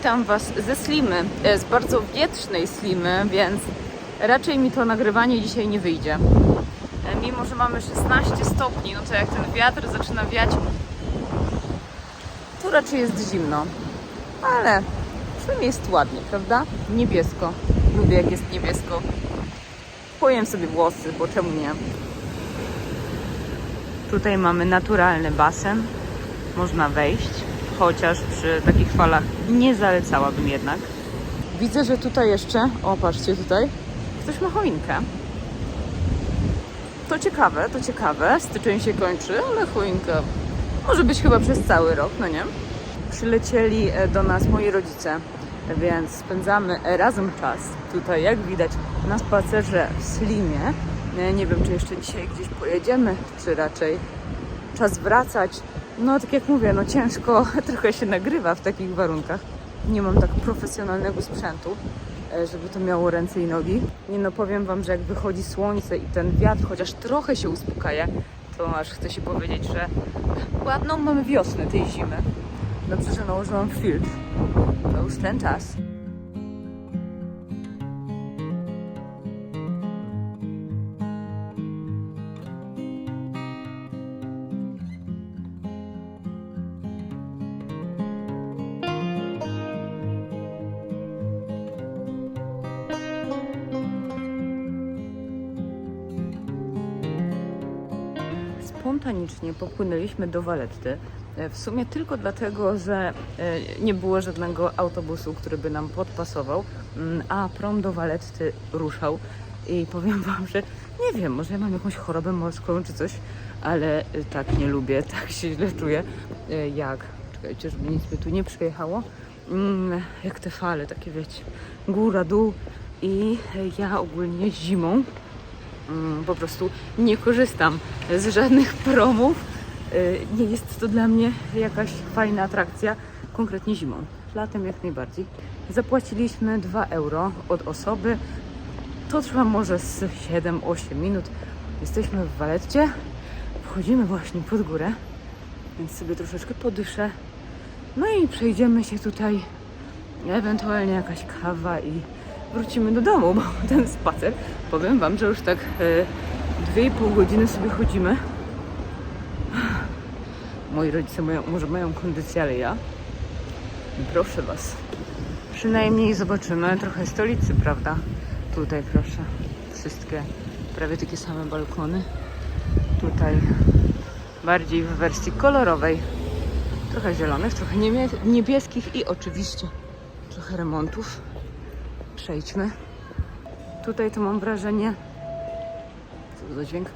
Witam Was ze Slimy, e, z bardzo wietrznej Slimy, więc raczej mi to nagrywanie dzisiaj nie wyjdzie. E, Mimo, że mamy 16 stopni, no to jak ten wiatr zaczyna wiać, to raczej jest zimno. Ale przynajmniej jest ładnie, prawda? Niebiesko. Lubię jak jest niebiesko. Pojem sobie włosy, bo czemu nie? Tutaj mamy naturalny basen. Można wejść, chociaż przy takich falach nie zalecałabym jednak. Widzę, że tutaj jeszcze, o patrzcie tutaj, ktoś ma choinkę. To ciekawe, to ciekawe. Styczeń się kończy, ale choinka może być chyba przez cały rok, no nie? Przylecieli e, do nas moi rodzice, więc spędzamy e, razem czas. Tutaj, jak widać, na spacerze w Slimie. Nie, nie wiem, czy jeszcze dzisiaj gdzieś pojedziemy, czy raczej czas wracać. No, tak jak mówię, no ciężko trochę się nagrywa w takich warunkach. Nie mam tak profesjonalnego sprzętu, e, żeby to miało ręce i nogi. Nie no, powiem Wam, że jak wychodzi słońce i ten wiatr chociaż trochę się uspokaja, to aż chce się powiedzieć, że ładną mamy wiosnę tej zimy. Dobrze, że nałożyłam filtr. To już ten czas. Popłynęliśmy do Waletty. E, W sumie tylko dlatego, że e, nie było żadnego autobusu, który by nam podpasował, mm, a prom do Waletty ruszał. I powiem Wam, że nie wiem, może ja mam jakąś chorobę morską czy coś, ale e, tak nie lubię, tak się źle czuję, jak, czekajcie, żeby nic mi tu nie przyjechało, Mm, jak te fale, takie wiecie, góra, dół i ja ogólnie zimą po prostu nie korzystam z żadnych promów. Y, Nie jest to dla mnie jakaś fajna atrakcja, konkretnie zimą. Latem jak najbardziej. Zapłaciliśmy 2 euro od osoby. To trwa może z 7-8 minut. Jesteśmy w Waletcie. Wchodzimy właśnie pod górę, więc sobie troszeczkę podyszę. No i przejdziemy się tutaj, ewentualnie jakaś kawa i wrócimy do domu, bo ten spacer, powiem Wam, że już tak e, 2,5 godziny sobie chodzimy. Moi rodzice mają, może mają kondycję, ale ja? Proszę Was. Przynajmniej zobaczymy trochę stolicy, prawda? Tutaj proszę. Wszystkie prawie takie same balkony. Tutaj bardziej w wersji kolorowej. Trochę zielonych, trochę niebie- niebieskich i oczywiście trochę remontów. Przejdźmy. Tutaj to mam wrażenie. Co za dźwięk?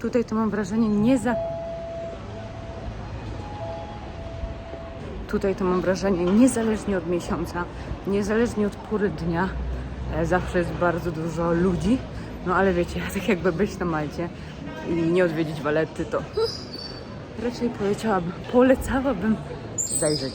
Tutaj to mam wrażenie nie za. Tutaj to mam wrażenie niezależnie od miesiąca, niezależnie od pory dnia, e, zawsze jest bardzo dużo ludzi. No ale wiecie, tak jakby być na Malcie i nie odwiedzić Waletty, to raczej poleciałabym, polecałabym zajrzeć.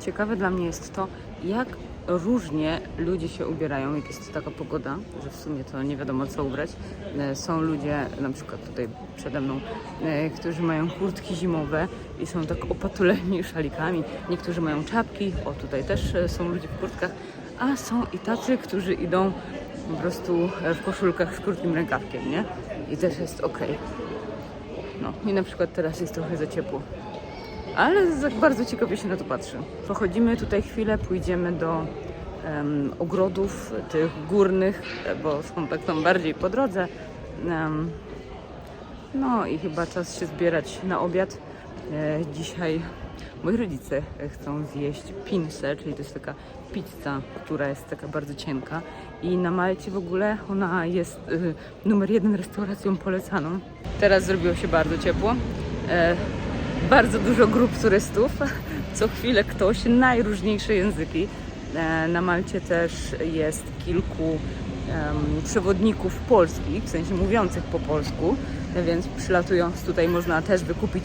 Ciekawe dla mnie jest to, jak różnie ludzie się ubierają, jak jest taka pogoda, że w sumie to nie wiadomo co ubrać. E, Są ludzie, na przykład tutaj przede mną, e, którzy mają kurtki zimowe i są tak opatuleni szalikami. Niektórzy mają czapki, o tutaj też e, są ludzie w kurtkach, a są i tacy, którzy idą po prostu w koszulkach z krótkim rękawkiem, nie? I też jest ok. No i na przykład teraz jest trochę za ciepło. Ale bardzo ciekawie się na to patrzy. Pochodzimy tutaj chwilę, pójdziemy do em, ogrodów tych górnych, e, bo są tak tam bardziej po drodze. Em, no i chyba czas się zbierać na obiad. E, dzisiaj moi rodzice chcą zjeść pinse, czyli to jest taka pizza, która jest taka bardzo cienka. I na Malcie w ogóle ona jest y, numer jeden restauracją polecaną. Teraz zrobiło się bardzo ciepło. E, bardzo dużo grup turystów. Co chwilę ktoś, najróżniejsze języki. E, Na Malcie też jest kilku przewodników polskich, w sensie mówiących po polsku, więc przylatując tutaj można też wykupić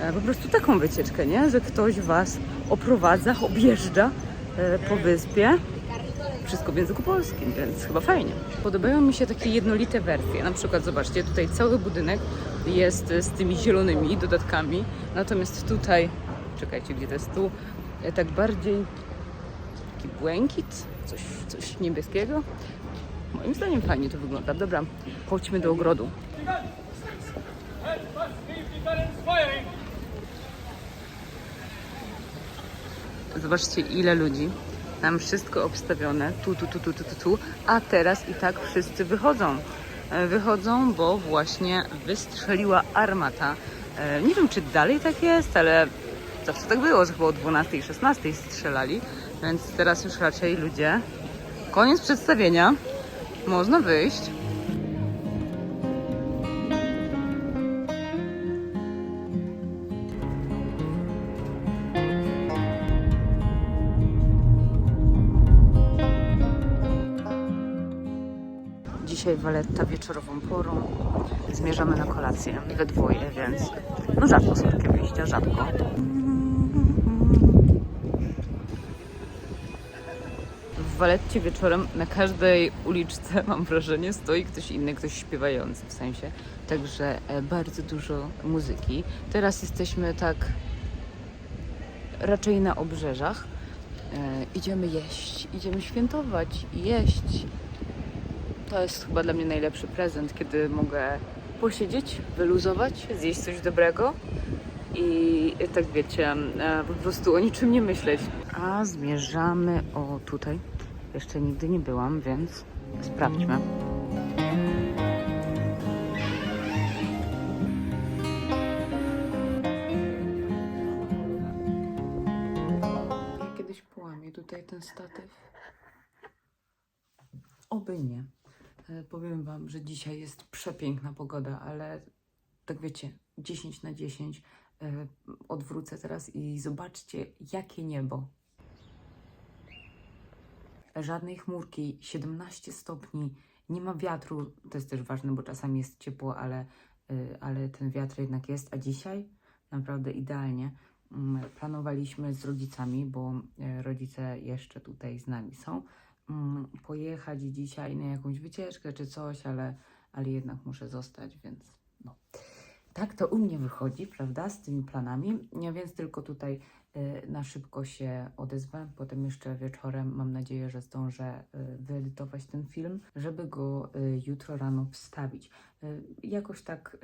e, po prostu taką wycieczkę, nie? że ktoś Was oprowadza, objeżdża e, po wyspie. Wszystko w języku polskim, więc chyba fajnie. Podobają mi się takie jednolite wersje. Na przykład, zobaczcie, tutaj cały budynek jest z tymi zielonymi dodatkami, natomiast tutaj, czekajcie, gdzie to jest tu, e, tak bardziej taki błękit, coś, coś niebieskiego. Moim zdaniem fajnie to wygląda. Dobra, chodźmy do ogrodu. Zobaczcie ile ludzi. Tam wszystko obstawione, tu, tu, tu, tu, tu, tu, tu, a teraz i tak wszyscy wychodzą. E, Wychodzą, bo właśnie wystrzeliła armata. E, Nie wiem, czy dalej tak jest, ale zawsze tak było, że chyba o 12 i 16 strzelali, więc teraz już raczej ludzie. Koniec przedstawienia. Można wyjść. Dzisiaj Waletta wieczorową porą. Zmierzamy na kolację we dwoje, więc no rzadko są takie wyjścia, rzadko. W Waletcie wieczorem na każdej uliczce, mam wrażenie, stoi ktoś inny, ktoś śpiewający w sensie. Także e, bardzo dużo muzyki. Teraz jesteśmy tak raczej na obrzeżach. E, idziemy jeść, idziemy świętować jeść. To jest chyba dla mnie najlepszy prezent, kiedy mogę posiedzieć, wyluzować, zjeść coś dobrego i tak wiecie, po prostu o niczym nie myśleć. A zmierzamy o tutaj. Jeszcze nigdy nie byłam, więc sprawdźmy. Powiem Wam, że dzisiaj jest przepiękna pogoda, ale tak wiecie, 10 na 10. E, Odwrócę teraz i zobaczcie, jakie niebo. Żadnej chmurki, 17 stopni, nie ma wiatru. To jest też ważne, bo czasami jest ciepło, ale, y, ale ten wiatr jednak jest. A dzisiaj naprawdę idealnie. Mm, Planowaliśmy z rodzicami, bo e, rodzice jeszcze tutaj z nami są, pojechać dzisiaj na jakąś wycieczkę czy coś, ale, ale jednak muszę zostać, więc no. Tak to u mnie wychodzi, prawda, z tymi planami, ja więc tylko tutaj y, na szybko się odezwę. Potem jeszcze wieczorem mam nadzieję, że zdążę y, wyedytować ten film, żeby go y, jutro rano wstawić. Jakoś tak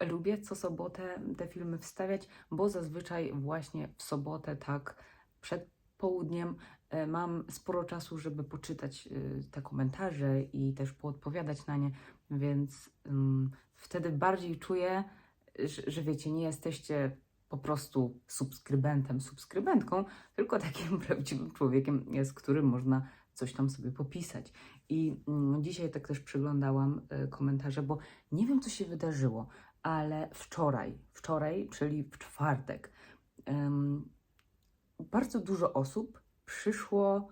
lubię co sobotę te filmy wstawiać, bo zazwyczaj właśnie w sobotę tak przed południem mam sporo czasu, żeby poczytać y, te komentarze i też poodpowiadać na nie, więc ym, wtedy bardziej czuję, że, że wiecie, nie jesteście po prostu subskrybentem, subskrybentką, tylko takim prawdziwym człowiekiem, z którym można coś tam sobie popisać. I mm, dzisiaj tak też przyglądałam y, komentarze, bo nie wiem, co się wydarzyło, ale wczoraj, wczoraj, czyli w czwartek, bardzo dużo osób przyszło,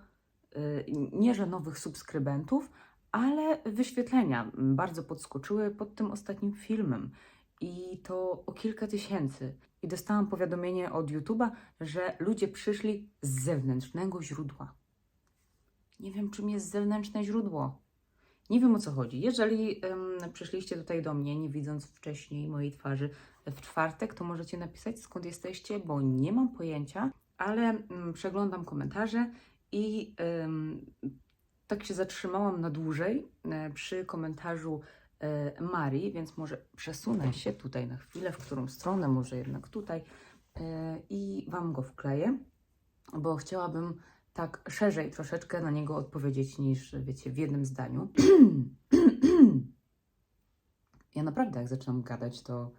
y, nie że nowych subskrybentów, ale wyświetlenia bardzo podskoczyły pod tym ostatnim filmem. I to o kilka tysięcy. I dostałam powiadomienie od YouTube'a, że ludzie przyszli z zewnętrznego źródła. Nie wiem, czym jest zewnętrzne źródło. Nie wiem o co chodzi. Jeżeli przyszliście tutaj do mnie, nie widząc wcześniej mojej twarzy w czwartek, to możecie napisać skąd jesteście, bo nie mam pojęcia, ale mm, przeglądam komentarze i tak się zatrzymałam na dłużej e, przy komentarzu e, Marii, więc może przesunę się tutaj na chwilę, w którą stronę, może jednak tutaj e, i Wam go wkleję, bo chciałabym tak szerzej troszeczkę na niego odpowiedzieć niż, wiecie, w jednym zdaniu. ja naprawdę jak zaczynam gadać, to,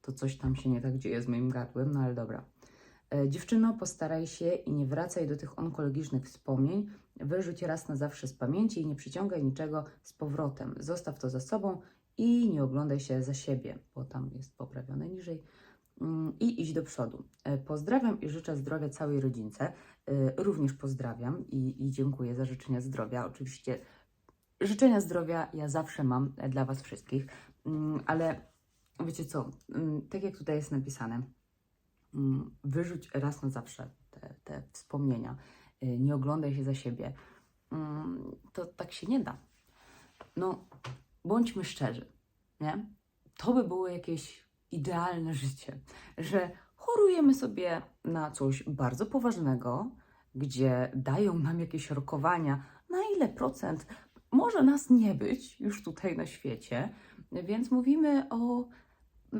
to coś tam się nie tak dzieje z moim gardłem, no ale dobra. E, Dziewczyno, postaraj się i nie wracaj do tych onkologicznych wspomnień. Wyrzuć raz na zawsze z pamięci i nie przyciągaj niczego z powrotem. Zostaw to za sobą i nie oglądaj się za siebie, bo tam jest poprawione niżej. Mm, I idź do przodu. E, Pozdrawiam i życzę zdrowia całej rodzince. E, Również pozdrawiam i, i dziękuję za życzenia zdrowia. Oczywiście życzenia zdrowia ja zawsze mam dla Was wszystkich, Mm, ale wiecie co, Mm, tak jak tutaj jest napisane, wyrzuć raz na zawsze te, te wspomnienia, y, nie oglądaj się za siebie, Mm, to tak się nie da. No, bądźmy szczerzy, nie? To by było jakieś idealne życie, że chorujemy sobie na coś bardzo poważnego, gdzie dają nam jakieś rokowania, na ile procent może nas nie być już tutaj na świecie, więc mówimy o,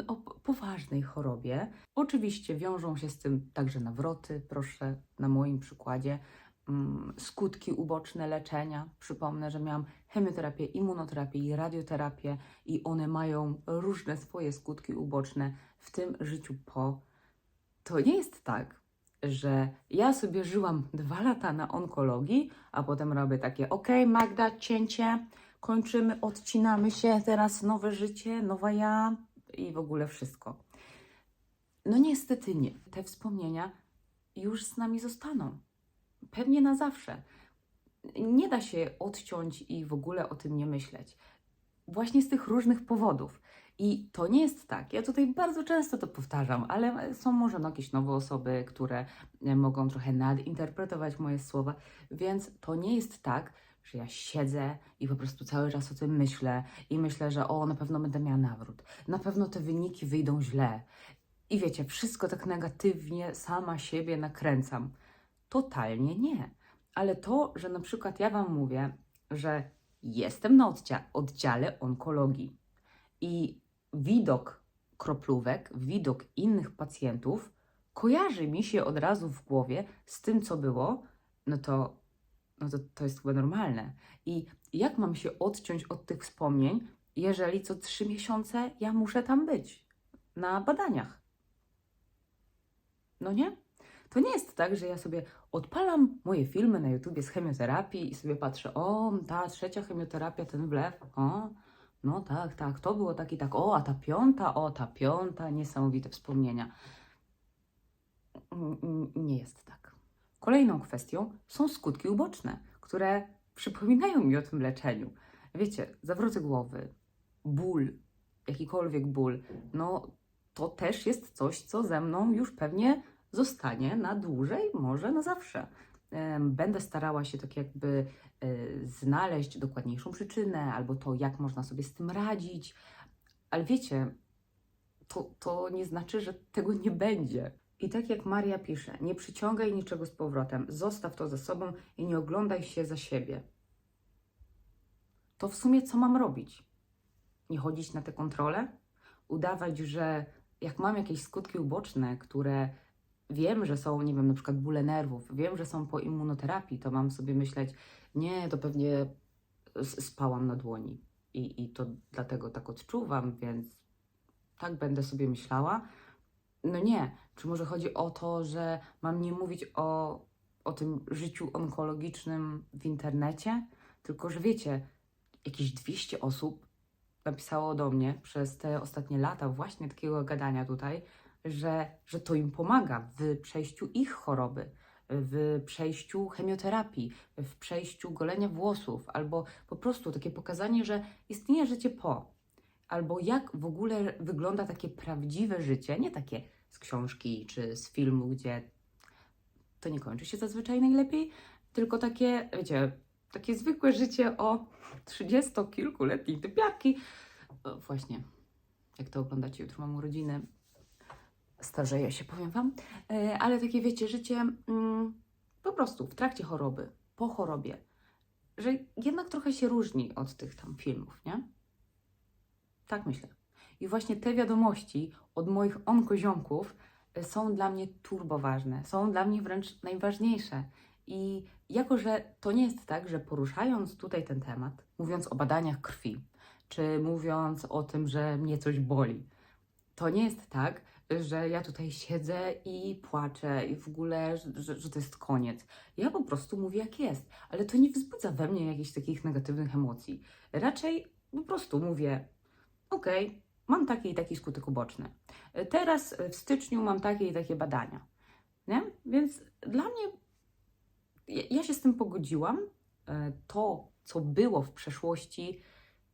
o poważnej chorobie. Oczywiście wiążą się z tym także nawroty, proszę na moim przykładzie, mm, skutki uboczne leczenia. Przypomnę, że miałam chemioterapię, immunoterapię i radioterapię i one mają różne swoje skutki uboczne w tym życiu po. To nie jest tak, że ja sobie żyłam dwa lata na onkologii, a potem robię takie, ok, Magda, cięcie, kończymy, odcinamy się, teraz nowe życie, nowa ja i w ogóle wszystko. No niestety nie. Te wspomnienia już z nami zostaną. Pewnie na zawsze. Nie da się odciąć i w ogóle o tym nie myśleć. Właśnie z tych różnych powodów. I to nie jest tak. Ja tutaj bardzo często to powtarzam, ale są może no jakieś nowe osoby, które mogą trochę nadinterpretować moje słowa, więc to nie jest tak, że ja siedzę i po prostu cały czas o tym myślę i myślę, że o, na pewno będę miała nawrót. Na pewno te wyniki wyjdą źle. I wiecie, wszystko tak negatywnie sama siebie nakręcam. Totalnie nie. Ale to, że na przykład ja Wam mówię, że jestem na oddzia- oddziale onkologii i widok kroplówek, widok innych pacjentów kojarzy mi się od razu w głowie z tym, co było, no to, no to, to jest chyba normalne. I jak mam się odciąć od tych wspomnień, jeżeli co trzy miesiące ja muszę tam być na badaniach? No nie? To nie jest tak, że ja sobie odpalam moje filmy na YouTubie z chemioterapii i sobie patrzę, o, ta trzecia chemioterapia, ten wlew, o, no tak, tak, to było tak i tak, o, a ta piąta, o, ta piąta, niesamowite wspomnienia. Nie jest tak. Kolejną kwestią są skutki uboczne, które przypominają mi o tym leczeniu. Wiecie, zawroty głowy, ból, jakikolwiek ból, no to też jest coś, co ze mną już pewnie zostanie na dłużej, może na zawsze. Będę starała się tak jakby e, znaleźć dokładniejszą przyczynę, albo to, jak można sobie z tym radzić. Ale wiecie, to, to nie znaczy, że tego nie będzie. I tak jak Maria pisze, nie przyciągaj niczego z powrotem, zostaw to za sobą i nie oglądaj się za siebie. To w sumie co mam robić? Nie chodzić na te kontrole? Udawać, że jak mam jakieś skutki uboczne, które wiem, że są, nie wiem, na przykład bóle nerwów, wiem, że są po immunoterapii, to mam sobie myśleć, nie, to pewnie spałam na dłoni i, i to dlatego tak odczuwam, więc tak będę sobie myślała. No nie, czy może chodzi o to, że mam nie mówić o, o tym życiu onkologicznym w internecie, tylko że wiecie, jakieś 200 osób napisało do mnie przez te ostatnie lata właśnie takiego gadania tutaj, że, że to im pomaga w przejściu ich choroby, w przejściu chemioterapii, w przejściu golenia włosów, albo po prostu takie pokazanie, że istnieje życie po, albo jak w ogóle wygląda takie prawdziwe życie, nie takie z książki czy z filmu, gdzie to nie kończy się zazwyczaj najlepiej, tylko takie, wiecie, takie zwykłe życie o trzydziestokilkuletniej typiarki. Właśnie, jak to oglądacie, jutro mam urodziny, starzeję się, powiem Wam, E, ale takie wiecie, życie mm, po prostu w trakcie choroby, po chorobie, że jednak trochę się różni od tych tam filmów, nie? Tak myślę. I właśnie te wiadomości od moich onkoziomków e, są dla mnie turbo ważne, są dla mnie wręcz najważniejsze. I jako, że to nie jest tak, że poruszając tutaj ten temat, mówiąc o badaniach krwi, czy mówiąc o tym, że mnie coś boli, to nie jest tak, że ja tutaj siedzę i płaczę i w ogóle, że, że, to jest koniec. Ja po prostu mówię jak jest, ale to nie wzbudza we mnie jakichś takich negatywnych emocji. Raczej po prostu mówię, okej, mam taki i taki skutek uboczny. Teraz w styczniu mam takie i takie badania. Nie? Więc dla mnie, ja, ja się z tym pogodziłam. E, To, co było w przeszłości,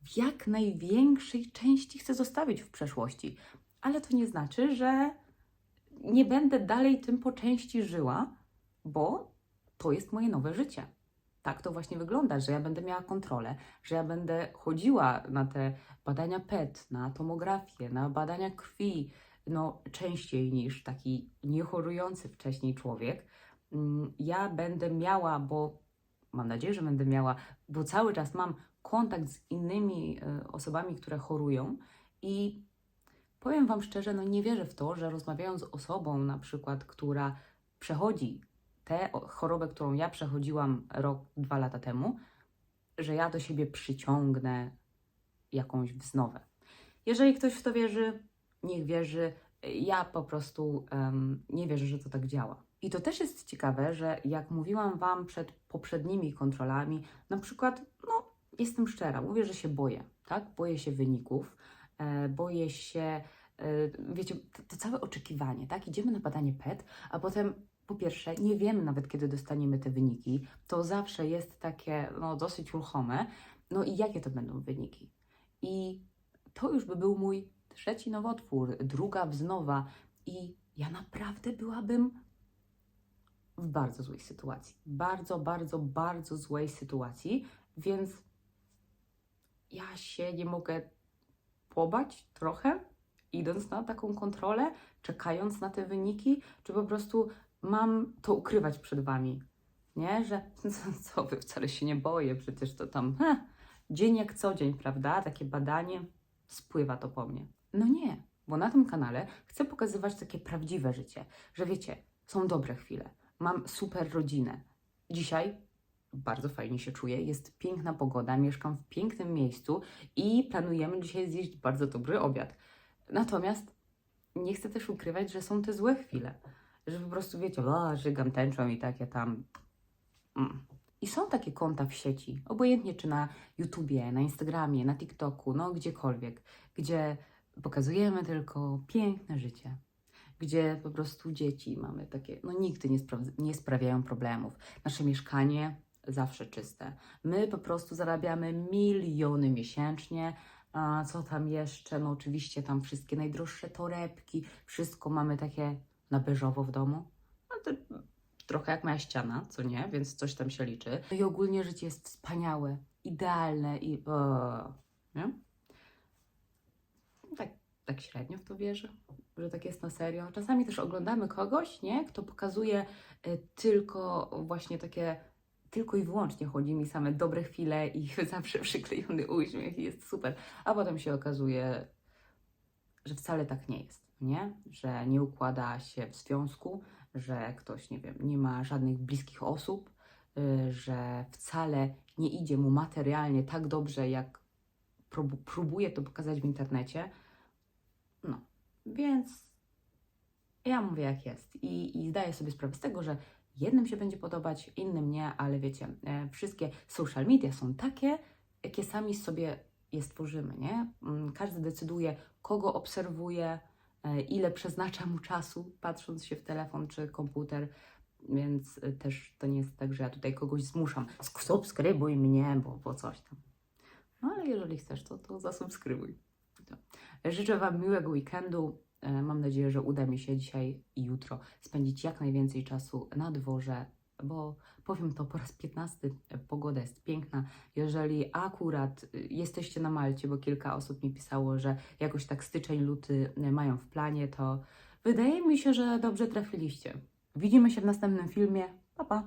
w jak największej części chcę zostawić w przeszłości. Ale to nie znaczy, że nie będę dalej tym po części żyła, bo to jest moje nowe życie. Tak to właśnie wygląda, że ja będę miała kontrolę, że ja będę chodziła na te badania PET, na tomografię, na badania krwi, no częściej niż taki niechorujący wcześniej człowiek. mm, ja będę miała, bo mam nadzieję, że będę miała, bo cały czas mam kontakt z innymi e, osobami, które chorują i powiem Wam szczerze, no nie wierzę w to, że rozmawiając z osobą na przykład, która przechodzi tę chorobę, którą ja przechodziłam rok, dwa lata temu, że ja do siebie przyciągnę jakąś wznowę. Jeżeli ktoś w to wierzy, niech wierzy. Ja po prostu em, nie wierzę, że to tak działa. I to też jest ciekawe, że jak mówiłam Wam przed poprzednimi kontrolami, na przykład, no, jestem szczera, mówię, że się boję, tak? Boję się wyników, e, boję się, e, wiecie, to, to całe oczekiwanie, tak? Idziemy na badanie PET, a potem po pierwsze, nie wiemy nawet, kiedy dostaniemy te wyniki. To zawsze jest takie, no, dosyć ruchome. No i jakie to będą wyniki? I to już by był mój trzeci nowotwór, druga wznowa i ja naprawdę byłabym w bardzo złej sytuacji. Bardzo, bardzo, bardzo złej sytuacji, więc ja się nie mogę pobać trochę, idąc na taką kontrolę, czekając na te wyniki, czy po prostu mam to ukrywać przed Wami. Nie, że co wy, wcale się nie boję, przecież to tam heh, dzień jak co dzień, prawda? Takie badanie, spływa to po mnie. No nie, bo na tym kanale chcę pokazywać takie prawdziwe życie, że wiecie, są dobre chwile, mam super rodzinę. Dzisiaj bardzo fajnie się czuję, jest piękna pogoda, mieszkam w pięknym miejscu i planujemy dzisiaj zjeść bardzo dobry obiad. Natomiast nie chcę też ukrywać, że są te złe chwile, że po prostu wiecie, o, żygam tęczą i takie tam. Mm. I są takie konta w sieci, obojętnie czy na YouTubie, na Instagramie, na TikToku, no gdziekolwiek, gdzie pokazujemy tylko piękne życie, gdzie po prostu dzieci mamy takie, no nigdy nie, spra- nie sprawiają problemów. Nasze mieszkanie zawsze czyste. My po prostu zarabiamy miliony miesięcznie. A co tam jeszcze? No oczywiście tam wszystkie najdroższe torebki, wszystko mamy takie na beżowo w domu. No to trochę jak moja ściana, co nie? Więc coś tam się liczy. No i ogólnie życie jest wspaniałe, idealne i... O, nie? Tak, tak średnio w to wierzę, że tak jest na serio. Czasami też oglądamy kogoś, nie? Kto pokazuje y, tylko właśnie takie... Tylko i wyłącznie chodzi mi same dobre chwile i zawsze przyklejony uśmiech i jest super. A potem się okazuje, że wcale tak nie jest, nie? Że nie układa się w związku, że ktoś, nie wiem, nie ma żadnych bliskich osób, y, że wcale nie idzie mu materialnie tak dobrze, jak prób- próbuje to pokazać w internecie. No, więc ja mówię jak jest i, i zdaję sobie sprawę z tego, że jednym się będzie podobać, innym nie, ale wiecie, e, wszystkie social media są takie, jakie sami sobie je stworzymy, nie? Mm, Każdy decyduje, kogo obserwuje, ile przeznacza mu czasu, patrząc się w telefon czy komputer, więc e, też to nie jest tak, że ja tutaj kogoś zmuszam, subskrybuj mnie, bo, bo coś tam. No ale jeżeli chcesz, to, to zasubskrybuj. To. Życzę Wam miłego weekendu. E, Mam nadzieję, że uda mi się dzisiaj i jutro spędzić jak najwięcej czasu na dworze, bo powiem to po raz 15, e, pogoda jest piękna. Jeżeli akurat y, jesteście na Malcie, bo kilka osób mi pisało, że jakoś tak styczeń, luty y, mają w planie, to wydaje mi się, że dobrze trafiliście. Widzimy się w następnym filmie. Pa, pa!